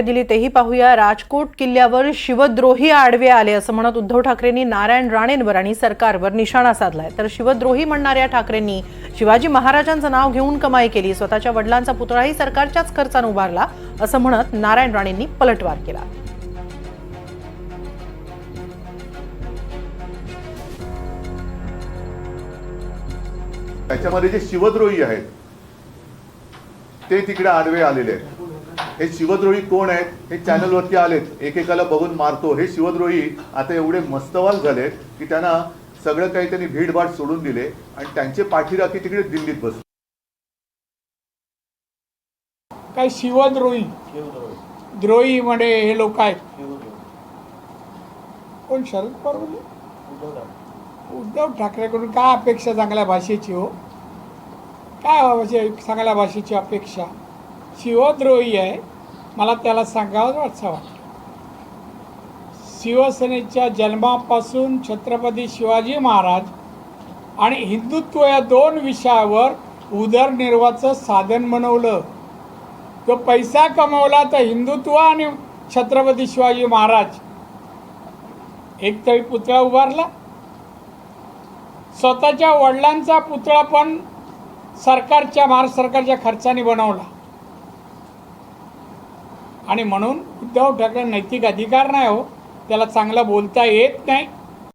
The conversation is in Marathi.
दिली तेही पाहूया. राजकोट किल्ल्यावर शिवद्रोही आडवे आले असं म्हणत उद्धव ठाकरेंनी नारायण राणेंवर आणि सरकारवर निशाणा साधलाय. तर शिवद्रोही म्हणणाऱ्या ठाकरेंनी शिवाजी महाराजांचं नाव घेऊन कमाई केली. स्वतःच्या वडिलांचा पुतळाही सरकारच्याच खर्चानं उभारला असं म्हणत नारायण राणेंनी पलटवार केला. त्याच्यामध्ये जे शिवद्रोही आहेत ते तिकडे आडवे आलेले आहेत. हे शिवद्रोही कोण आहेत हे चॅनलवरती आलेत. एकेकाला बघून मारतो. हे शिवद्रोही आता एवढे मस्तवाल झाले की त्यांना सगळं काही त्यांनी भीडभाड सोडून दिले आणि त्यांचे पाठीराखी तिकडे दिल्लीत बसले. काय शिवद्रोही? द्रोही म्हणे हे लोक आहेत. कोण? शरद पवार उद्धव ठाकरेकडून काय अपेक्षा चांगल्या भाषेची हो? काय हो म्हणजे चांगल्या भाषेची अपेक्षा? शिवद्रोही आहे. मला त्याला सांगावं वाटतं वाटतं शिवसेनेच्या जन्मापासून छत्रपती शिवाजी महाराज आणि हिंदुत्व या दोन विषयावर उदरनिर्वाहाचं साधन बनवलं. तो पैसा कमवला तर हिंदुत्व आणि छत्रपती शिवाजी महाराज. एक तरी पुतळा उभारला. स्वतःच्या वडिलांचा पुतळा पण सरकारच्या महाराष्ट्र सरकारच्या खर्चाने बनवला. आणि म्हणून उद्धव ठाकरे नैतिक अधिकार नाही हो. त्याला चांगलं बोलता येत नाही.